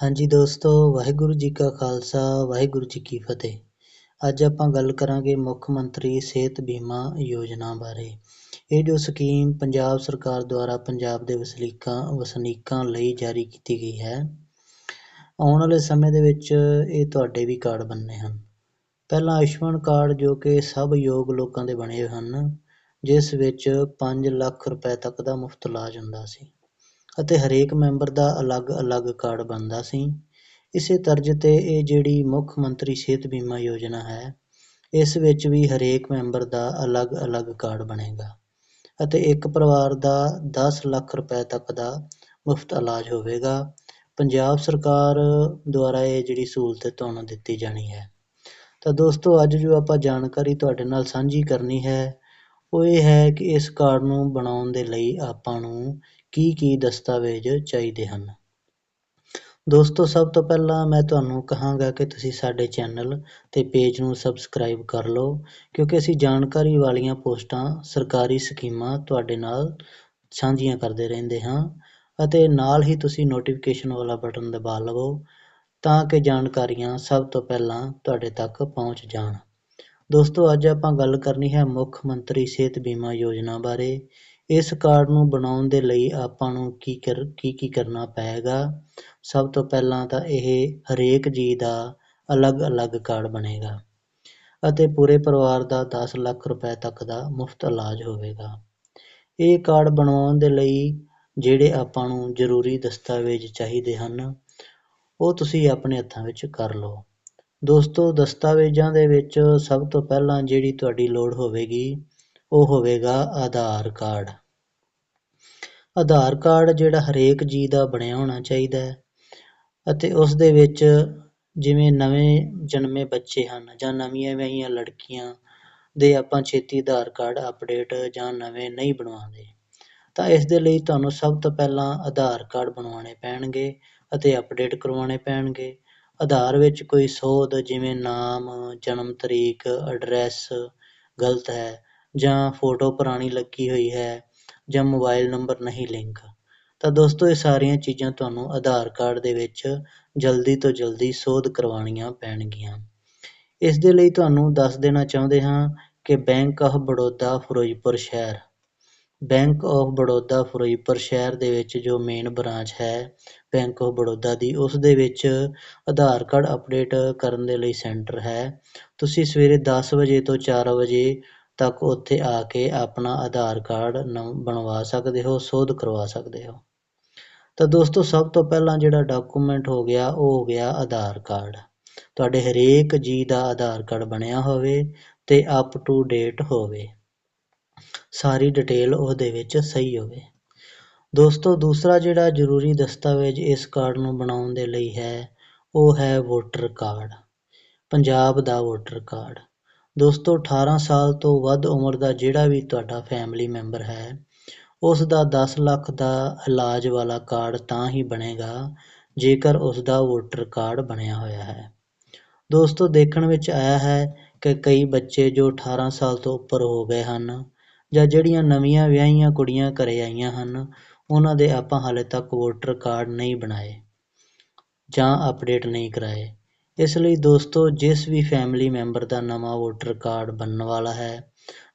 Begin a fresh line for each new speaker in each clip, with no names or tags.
ਹਾਂਜੀ ਦੋਸਤੋ, ਵਾਹਿਗੁਰੂ ਜੀ ਕਾ ਖਾਲਸਾ, ਵਾਹਿਗੁਰੂ ਜੀ ਕੀ ਫਤਿਹ। ਅੱਜ ਆਪਾਂ ਗੱਲ ਕਰਾਂਗੇ ਮੁੱਖ ਮੰਤਰੀ ਸਿਹਤ ਬੀਮਾ ਯੋਜਨਾ ਬਾਰੇ। ਇਹ ਜੋ ਸਕੀਮ ਪੰਜਾਬ ਸਰਕਾਰ ਦੁਆਰਾ ਪੰਜਾਬ ਦੇ ਵਸਨੀਕਾਂ ਵਸਨੀਕਾਂ ਲਈ ਜਾਰੀ ਕੀਤੀ ਗਈ ਹੈ, ਆਉਣ ਵਾਲੇ ਸਮੇਂ ਦੇ ਵਿੱਚ ਇਹ ਤੁਹਾਡੇ ਵੀ ਕਾਰਡ ਬਣਨੇ ਹਨ। ਪਹਿਲਾਂ ਆਯੁਸ਼ਮਾਨ ਕਾਰਡ ਜੋ ਕਿ ਸਭ ਯੋਗ ਲੋਕਾਂ ਦੇ ਬਣੇ ਹਨ, ਜਿਸ ਵਿੱਚ 5 ਲੱਖ ਰੁਪਏ ਤੱਕ ਦਾ ਮੁਫਤ ਇਲਾਜ ਹੁੰਦਾ ਸੀ। ਅਤੇ ਹਰੇਕ ਮੈਂਬਰ ਦਾ ਅਲੱਗ-ਅਲੱਗ ਕਾਰਡ ਬਣਦਾ ਸੀ। ਇਸੇ ਤਰਜ਼ ਤੇ ਇਹ ਜਿਹੜੀ ਮੁੱਖ ਮੰਤਰੀ ਸਿਹਤ ਬੀਮਾ ਯੋਜਨਾ ਹੈ, ਇਸ ਵਿੱਚ ਵੀ ਹਰੇਕ ਮੈਂਬਰ ਦਾ ਅਲੱਗ-ਅਲੱਗ ਕਾਰਡ ਬਣੇਗਾ ਅਤੇ ਇੱਕ ਪਰਿਵਾਰ ਦਾ ਦਸ ਲੱਖ ਰੁਪਏ ਤੱਕ ਦਾ ਮੁਫਤ ਇਲਾਜ ਹੋਵੇਗਾ। ਪੰਜਾਬ ਸਰਕਾਰ ਦੁਆਰਾ ਇਹ ਜਿਹੜੀ ਸਹੂਲਤ ਤੁਹਾਨੂੰ ਦਿੱਤੀ ਜਾਣੀ ਹੈ। ਤਾਂ ਦੋਸਤੋ, ਅੱਜ ਜੋ ਆਪਾਂ ਜਾਣਕਾਰੀ ਤੁਹਾਡੇ ਨਾਲ ਸਾਂਝੀ ਕਰਨੀ ਹੈ ਉਹ ਇਹ ਹੈ ਕਿ ਇਸ ਕਾਰਡ ਨੂੰ ਬਣਾਉਣ ਦੇ ਲਈ ਆਪਾਂ ਨੂੰ ਕੀ ਕੀ ਦਸਤਾਵੇਜ਼ ਚਾਹੀਦੇ ਹਨ। ਦੋਸਤੋ, ਸਭ ਤੋਂ ਪਹਿਲਾਂ ਮੈਂ ਤੁਹਾਨੂੰ ਕਹਾਂਗਾ ਕਿ ਤੁਸੀਂ ਸਾਡੇ ਚੈਨਲ ਤੇ ਪੇਜ ਨੂੰ ਸਬਸਕ੍ਰਾਈਬ ਕਰ ਲਓ, ਕਿਉਂਕਿ ਅਸੀਂ ਜਾਣਕਾਰੀ ਵਾਲੀਆਂ ਪੋਸਟਾਂ ਸਰਕਾਰੀ ਸਕੀਮਾਂ ਤੁਹਾਡੇ ਨਾਲ ਸਾਂਝੀਆਂ ਕਰਦੇ ਰਹਿੰਦੇ ਹਾਂ ਅਤੇ ਨਾਲ ਹੀ ਤੁਸੀਂ ਨੋਟੀਫਿਕੇਸ਼ਨ ਵਾਲਾ ਬਟਨ ਦਬਾ ਲਵੋ ਤਾਂ ਕਿ ਜਾਣਕਾਰੀਆਂ ਸਭ ਤੋਂ ਪਹਿਲਾਂ ਤੁਹਾਡੇ ਤੱਕ ਪਹੁੰਚ ਜਾਣ। ਦੋਸਤੋ, ਅੱਜ ਆਪਾਂ ਗੱਲ ਕਰਨੀ ਹੈ ਮੁੱਖ ਮੰਤਰੀ ਸਿਹਤ ਬੀਮਾ ਯੋਜਨਾ ਬਾਰੇ। ਇਸ ਕਾਰਡ ਨੂੰ ਬਣਾਉਣ ਦੇ ਲਈ ਆਪਾਂ ਨੂੰ ਕੀ ਕਰ, ਕੀ ਕੀ ਕਰਨਾ ਪਏਗਾ? ਸਭ ਤੋਂ ਪਹਿਲਾਂ ਤਾਂ ਇਹ ਹਰੇਕ ਜੀ ਦਾ ਅਲੱਗ-ਅਲੱਗ ਕਾਰਡ ਬਣੇਗਾ ਅਤੇ ਪੂਰੇ ਪਰਿਵਾਰ ਦਾ 10 ਲੱਖ ਰੁਪਏ ਤੱਕ ਦਾ ਮੁਫਤ ਇਲਾਜ ਹੋਵੇਗਾ। ਇਹ ਕਾਰਡ ਬਣਾਉਣ ਦੇ ਲਈ ਜਿਹੜੇ ਆਪਾਂ ਨੂੰ ਜ਼ਰੂਰੀ ਦਸਤਾਵੇਜ਼ ਚਾਹੀਦੇ ਹਨ, ਉਹ ਤੁਸੀਂ ਆਪਣੇ ਹੱਥਾਂ ਵਿੱਚ ਕਰ ਲਓ। ਦੋਸਤੋ, ਦਸਤਾਵੇਜ਼ਾਂ ਦੇ ਵਿੱਚ ਸਭ ਤੋਂ ਪਹਿਲਾਂ ਜਿਹੜੀ ਤੁਹਾਡੀ ਲੋੜ ਹੋਵੇਗੀ, ਉਹ ਹੋਵੇਗਾ ਆਧਾਰ ਕਾਰਡ। ਆਧਾਰ ਕਾਰਡ ਜਿਹੜਾ ਹਰੇਕ ਜੀ ਦਾ ਬਣਿਆ ਹੋਣਾ ਚਾਹੀਦਾ ਹੈ ਅਤੇ ਉਸ ਦੇ ਵਿੱਚ ਜਿਵੇਂ ਨਵੇਂ ਜਨਮੇ ਬੱਚੇ ਹਨ ਜਾਂ ਨਵੀਆਂ ਵਿਆਹੀਆਂ ਲੜਕੀਆਂ ਦੇ ਆਪਾਂ ਛੇਤੀ ਆਧਾਰ ਕਾਰਡ ਅਪਡੇਟ ਜਾਂ ਨਵੇਂ ਨਹੀਂ ਬਣਵਾਉਂਦੇ, ਤਾਂ ਇਸ ਦੇ ਲਈ ਤੁਹਾਨੂੰ ਸਭ ਤੋਂ ਪਹਿਲਾਂ ਆਧਾਰ ਕਾਰਡ ਬਣਵਾਉਣੇ ਪੈਣਗੇ ਅਤੇ ਅਪਡੇਟ ਕਰਵਾਉਣੇ ਪੈਣਗੇ। ਆਧਾਰ ਵਿੱਚ ਕੋਈ ਸੋਧ, ਜਿਵੇਂ ਨਾਮ, ਜਨਮ ਤਰੀਕ ਐਡਰੈਸ ਗਲਤ ਹੈ ਜਾਂ ਫੋਟੋ ਪੁਰਾਣੀ ਲੱਗੀ ਹੋਈ ਹੈ ਜਾਂ ਮੋਬਾਈਲ ਨੰਬਰ ਨਹੀਂ ਲਿੰਕ ਤਾਂ ਦੋਸਤੋ, ਇਹ ਸਾਰੀਆਂ ਚੀਜ਼ਾਂ ਤੁਹਾਨੂੰ ਆਧਾਰ ਕਾਰਡ ਦੇ ਵਿੱਚ ਜਲਦੀ ਤੋਂ ਜਲਦੀ ਸੋਧ ਕਰਵਾਉਣੀਆਂ ਪੈਣਗੀਆਂ। ਇਸ ਦੇ ਲਈ ਤੁਹਾਨੂੰ ਦੱਸ ਦੇਣਾ ਚਾਹੁੰਦੇ ਹਾਂ ਕਿ ਬੈਂਕ ਆਫ ਬੜੌਦਾ, ਫਿਰੋਜ਼ਪੁਰ ਸ਼ਹਿਰ ਬੈਂਕ ਆਫ ਬੜੌਦਾ ਫਿਰੋਜ਼ਪੁਰ ਸ਼ਹਿਰ ਦੇ ਵਿੱਚ ਜੋ ਮੇਨ ਬ੍ਰਾਂਚ ਹੈ ਬੈਂਕ ਆਫ ਬੜੌਦਾ ਦੀ, ਉਸ ਦੇ ਵਿੱਚ ਆਧਾਰ ਕਾਰਡ ਅਪਡੇਟ ਕਰਨ ਦੇ ਲਈ ਸੈਂਟਰ ਹੈ। ਤੁਸੀਂ ਸਵੇਰੇ ਦਸ ਵਜੇ ਤੋਂ ਚਾਰ ਵਜੇ ਤੱਕ ਉੱਥੇ ਆ ਕੇ ਆਪਣਾ ਆਧਾਰ ਕਾਰਡ ਬਣਵਾ ਸਕਦੇ ਹੋ, ਸੋਧ ਕਰਵਾ ਸਕਦੇ ਹੋ। ਤਾਂ ਦੋਸਤੋ, ਸਭ ਤੋਂ ਪਹਿਲਾਂ ਜਿਹੜਾ ਡਾਕੂਮੈਂਟ ਹੋ ਗਿਆ, ਉਹ ਹੋ ਗਿਆ ਆਧਾਰ ਕਾਰਡ। ਤੁਹਾਡੇ ਹਰੇਕ ਜੀ ਦਾ ਆਧਾਰ ਕਾਰਡ ਬਣਿਆ ਹੋਵੇ ਤੇ ਅਪ ਟੂ ਡੇਟ ਹੋਵੇ। ਸਾਰੀ ਡਿਟੇਲ ਉਹਦੇ ਵਿੱਚ ਸਹੀ ਹੋਵੇ। ਦੋਸਤੋ, ਦੂਸਰਾ ਜਿਹੜਾ ਜ਼ਰੂਰੀ ਦਸਤਾਵੇਜ਼ ਇਸ ਕਾਰਡ ਨੂੰ ਬਣਾਉਣ ਦੇ ਲਈ ਹੈ, ਉਹ ਹੈ ਵੋਟਰ ਕਾਰਡ ਪੰਜਾਬ ਦਾ ਵੋਟਰ ਕਾਰਡ ਦੋਸਤੋ 18 ਸਾਲ ਤੋਂ ਵੱਧ ਉਮਰ ਦਾ ਜਿਹੜਾ ਵੀ ਤੁਹਾਡਾ ਫੈਮਿਲੀ ਮੈਂਬਰ ਹੈ ਉਸ ਦਾ 10 ਲੱਖ ਦਾ ਇਲਾਜ ਵਾਲਾ ਕਾਰਡ ਤਾਂ ਹੀ ਬਣੇਗਾ, ਜੇਕਰ ਉਸ ਦਾ ਵੋਟਰ ਕਾਰਡ ਬਣਿਆ ਹੋਇਆ ਹੈ। ਦੋਸਤੋ, ਦੇਖਣ ਵਿੱਚ ਆਇਆ ਹੈ ਕਿ ਕਈ ਬੱਚੇ ਜੋ 18 ਸਾਲ ਤੋਂ ਉੱਪਰ ਹੋ ਗਏ ਹਨ ਜਾਂ ਜਿਹੜੀਆਂ ਨਵੀਆਂ ਵਿਆਹੀਆਂ ਕੁੜੀਆਂ ਘਰੇ ਆਈਆਂ ਹਨ, ਉਹਨਾਂ ਦੇ ਆਪਾਂ ਹਾਲੇ ਤੱਕ ਵੋਟਰ ਕਾਰਡ ਨਹੀਂ ਬਣਾਏ ਜਾਂ ਅਪਡੇਟ ਨਹੀਂ ਕਰਾਏ। ਇਸ ਲਈ ਦੋਸਤੋ, ਜਿਸ ਵੀ ਫੈਮਿਲੀ ਮੈਂਬਰ ਦਾ ਨਵਾਂ ਵੋਟਰ ਕਾਰਡ ਬਣਨ ਵਾਲਾ ਹੈ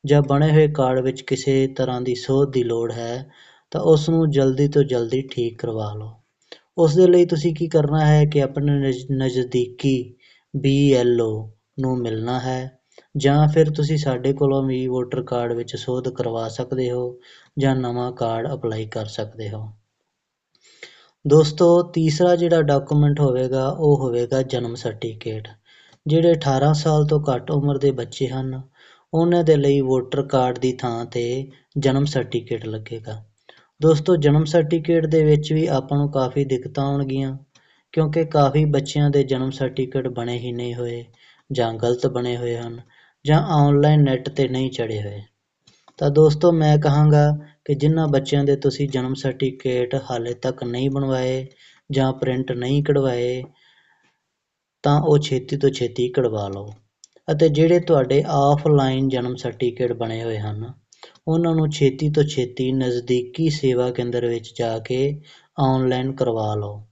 ਜਾਂ ਬਣੇ ਹੋਏ ਕਾਰਡ ਵਿੱਚ ਕਿਸੇ ਤਰ੍ਹਾਂ ਦੀ ਸੋਧ ਦੀ ਲੋੜ ਹੈ, ਤਾਂ ਉਸ ਨੂੰ ਜਲਦੀ ਤੋਂ ਜਲਦੀ ਠੀਕ ਕਰਵਾ ਲਓ। ਉਸ ਦੇ ਲਈ ਤੁਸੀਂ ਕੀ ਕਰਨਾ ਹੈ ਕਿ ਆਪਣੇ ਨਜ਼ਦੀਕੀ ਬੀ ਐੱਲ ਓ ਨੂੰ ਮਿਲਣਾ ਹੈ। ਜਾਂ ਫਿਰ ਤੁਸੀਂ ਸਾਡੇ ਕੋਲੋਂ ਵੀ ਵੋਟਰ ਕਾਰਡ ਵਿੱਚ ਸੋਧ ਕਰਵਾ ਸਕਦੇ ਹੋ ਜਾਂ ਨਵਾਂ ਕਾਰਡ ਅਪਲਾਈ ਕਰ ਸਕਦੇ ਹੋ। ਦੋਸਤੋ, ਤੀਸਰਾ ਜਿਹੜਾ ਡਾਕੂਮੈਂਟ ਹੋਵੇਗਾ, ਉਹ ਹੋਵੇਗਾ ਜਨਮ ਸਰਟੀਫਿਕੇਟ ਜਿਹੜੇ 18 ਸਾਲ ਤੋਂ ਘੱਟ ਉਮਰ ਦੇ ਬੱਚੇ ਹਨ, ਉਹਨਾਂ ਦੇ ਲਈ ਵੋਟਰ ਕਾਰਡ ਦੀ ਥਾਂ ਤੇ ਜਨਮ ਸਰਟੀਫਿਕੇਟ ਲੱਗੇਗਾ। ਦੋਸਤੋ, ਜਨਮ ਸਰਟੀਫਿਕੇਟ ਦੇ ਵਿੱਚ ਵੀ ਆਪਾਂ ਨੂੰ ਕਾਫੀ ਦਿੱਕਤਾਂ ਆਉਣਗੀਆਂ, ਕਿਉਂਕਿ ਕਾਫੀ ਬੱਚਿਆਂ ਦੇ ਜਨਮ ਸਰਟੀਫਿਕੇਟ ਬਣੇ ਹੀ ਨਹੀਂ ਹੋਏ। ਜਾਂ ਗਲਤ ਬਣੇ ਹੋਏ ਹਨ ਜਾਂ ਔਨਲਾਈਨ ਨੈੱਟ ਤੇ ਨਹੀਂ ਚੜ੍ਹੇ ਹੋਏ। ਤਾਂ ਦੋਸਤੋ, ਮੈਂ ਕਹਾਂਗਾ ਕਿ ਜਿਨ੍ਹਾਂ ਬੱਚਿਆਂ ਦੇ ਤੁਸੀਂ ਜਨਮ ਸਰਟੀਫਿਕੇਟ ਹਾਲੇ ਤੱਕ ਨਹੀਂ ਬਣਵਾਏ ਜਾਂ ਪ੍ਰਿੰਟ ਨਹੀਂ ਕਢਵਾਏ, ਤਾਂ ਉਹ ਛੇਤੀ ਤੋਂ ਛੇਤੀ ਕਢਵਾ ਲਓ। ਅਤੇ ਜਿਹੜੇ ਤੁਹਾਡੇ ਆਫਲਾਈਨ ਜਨਮ ਸਰਟੀਫਿਕੇਟ ਬਣੇ ਹੋਏ ਹਨ, ਉਹਨਾਂ ਨੂੰ ਛੇਤੀ ਤੋਂ ਛੇਤੀ ਨਜ਼ਦੀਕੀ ਸੇਵਾ ਕੇਂਦਰ ਵਿੱਚ ਜਾ ਕੇ ਔਨਲਾਈਨ ਕਰਵਾ ਲਓ।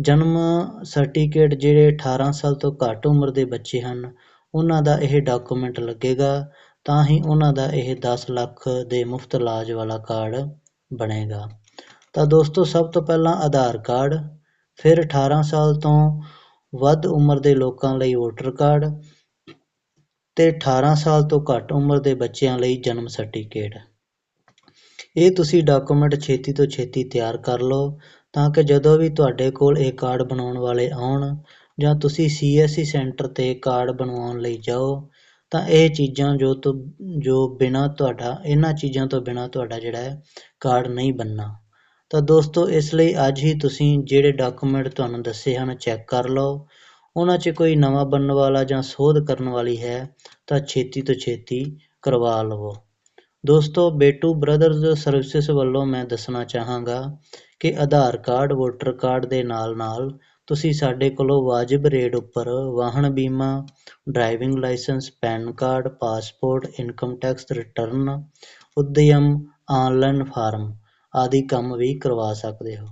ਜਨਮ ਸਰਟੀਫਿਕੇਟ ਜਿਹੜੇ 18 ਸਾਲ ਤੋਂ ਘੱਟ ਉਮਰ ਦੇ ਬੱਚੇ ਹਨ, ਉਹਨਾਂ ਦਾ ਇਹ ਡਾਕੂਮੈਂਟ ਲੱਗੇਗਾ, ਤਾਂ ਹੀ ਉਹਨਾਂ ਦਾ ਇਹ ਦਸ ਲੱਖ ਦੇ ਮੁਫਤ ਇਲਾਜ ਵਾਲਾ ਕਾਰਡ ਬਣੇਗਾ। ਤਾਂ ਦੋਸਤੋ, ਸਭ ਤੋਂ ਪਹਿਲਾਂ ਆਧਾਰ ਕਾਰਡ, ਫਿਰ 18 ਸਾਲ ਤੋਂ ਵੱਧ ਉਮਰ ਦੇ ਲੋਕਾਂ ਲਈ ਵੋਟਰ ਕਾਰਡ ਤੇ 18 ਸਾਲ ਤੋਂ ਘੱਟ ਉਮਰ ਦੇ ਬੱਚਿਆਂ ਲਈ ਜਨਮ ਸਰਟੀਫਿਕੇਟ। ਇਹ ਤੁਸੀਂ ਡਾਕੂਮੈਂਟ ਛੇਤੀ ਤੋਂ ਛੇਤੀ ਤਿਆਰ ਕਰ ਲਓ ਤਾਂ ਕਿ ਜਦੋਂ ਵੀ ਤੁਹਾਡੇ ਕੋਲ ਇਹ ਕਾਰਡ ਬਣਾਉਣ ਵਾਲੇ ਆਉਣ ਜਾਂ ਤੁਸੀਂ ਸੀ ਐੱਸ ਸੀਐਸਸੀ ਸੈਂਟਰ ਤੇ ਕਾਰਡ ਬਣਵਾਉਣ ਲਈ ਜਾਓ, ਤਾਂ ਇਹ ਚੀਜ਼ਾਂ ਜੋ ਤੋਂ, ਜੋ ਬਿਨਾਂ ਤੁਹਾਡਾ, ਇਹਨਾਂ ਚੀਜ਼ਾਂ ਤੋਂ ਬਿਨਾਂ ਤੁਹਾਡਾ ਜਿਹੜਾ ਹੈ ਕਾਰਡ ਨਹੀਂ ਬਣਨਾ। ਤਾਂ ਦੋਸਤੋ, ਇਸ ਲਈ ਅੱਜ ਹੀ ਤੁਸੀਂ ਜਿਹੜੇ ਡਾਕੂਮੈਂਟ ਤੁਹਾਨੂੰ ਦੱਸੇ ਹਨ, ਚੈੱਕ ਕਰ ਲਓ। ਉਹਨਾਂ 'ਚ ਕੋਈ ਨਵਾਂ ਬਣਨ ਵਾਲਾ ਜਾਂ ਸੋਧ ਕਰਨ ਵਾਲੀ ਹੈ, ਤਾਂ ਛੇਤੀ ਤੋਂ ਛੇਤੀ ਕਰਵਾ ਲਵੋ। ਦੋਸਤੋ, ਬੇਟੂ ਬ੍ਰਦਰਜ਼ ਸਰਵਿਸਿਜ਼ ਵੱਲੋਂ ਮੈਂ ਦੱਸਣਾ ਚਾਹਾਂਗਾ ਕਿ ਆਧਾਰ ਕਾਰਡ, ਵੋਟਰ ਕਾਰਡ ਦੇ ਨਾਲ ਨਾਲ ਤੁਸੀਂ ਸਾਡੇ ਕੋਲੋਂ ਵਾਜਬ ਰੇਟ ਉੱਪਰ ਵਾਹਨ ਬੀਮਾ, driving licence, pan card, passport, income tax return, Udyam, online form ਆਦਿ ਕੰਮ ਵੀ ਕਰਵਾ ਸਕਦੇ ਹੋ।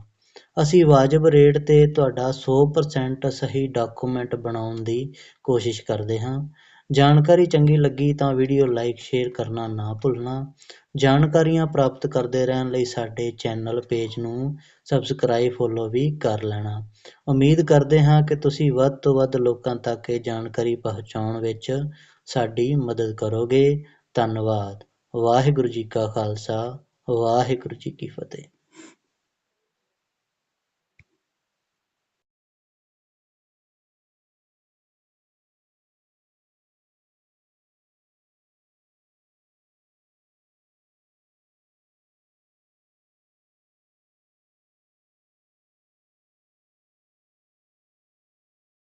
ਅਸੀਂ ਵਾਜਬ ਰੇਟ ਤੇ ਤੁਹਾਡਾ 100% ਸਹੀ ਡਾਕੂਮੈਂਟ ਬਣਾਉਣ ਦੀ ਕੋਸ਼ਿਸ਼ ਕਰਦੇ ਹਾਂ। ਜਾਣਕਾਰੀ ਚੰਗੀ ਲੱਗੀ ਤਾਂ ਵੀਡੀਓ ਲਾਈਕ, ਸ਼ੇਅਰ ਕਰਨਾ ਨਾ ਭੁੱਲਣਾ। ਜਾਣਕਾਰੀਆਂ ਪ੍ਰਾਪਤ ਕਰਦੇ ਰਹਿਣ ਲਈ ਸਾਡੇ ਚੈਨਲ ਪੇਜ ਨੂੰ ਸਬਸਕ੍ਰਾਈਬ, ਫੋਲੋ ਵੀ ਕਰ ਲੈਣਾ। ਉਮੀਦ ਕਰਦੇ ਹਾਂ ਕਿ ਤੁਸੀਂ ਵੱਧ ਤੋਂ ਵੱਧ ਲੋਕਾਂ ਤੱਕ ਇਹ ਜਾਣਕਾਰੀ ਪਹੁੰਚਾਉਣ ਵਿੱਚ ਸਾਡੀ ਮਦਦ ਕਰੋਗੇ। ਧੰਨਵਾਦ। ਵਾਹਿਗੁਰੂ ਜੀ ਕਾ ਖਾਲਸਾ। ਵਾਹਿਗੁਰੂ ਜੀ ਕੀ ਫਤਿਹ।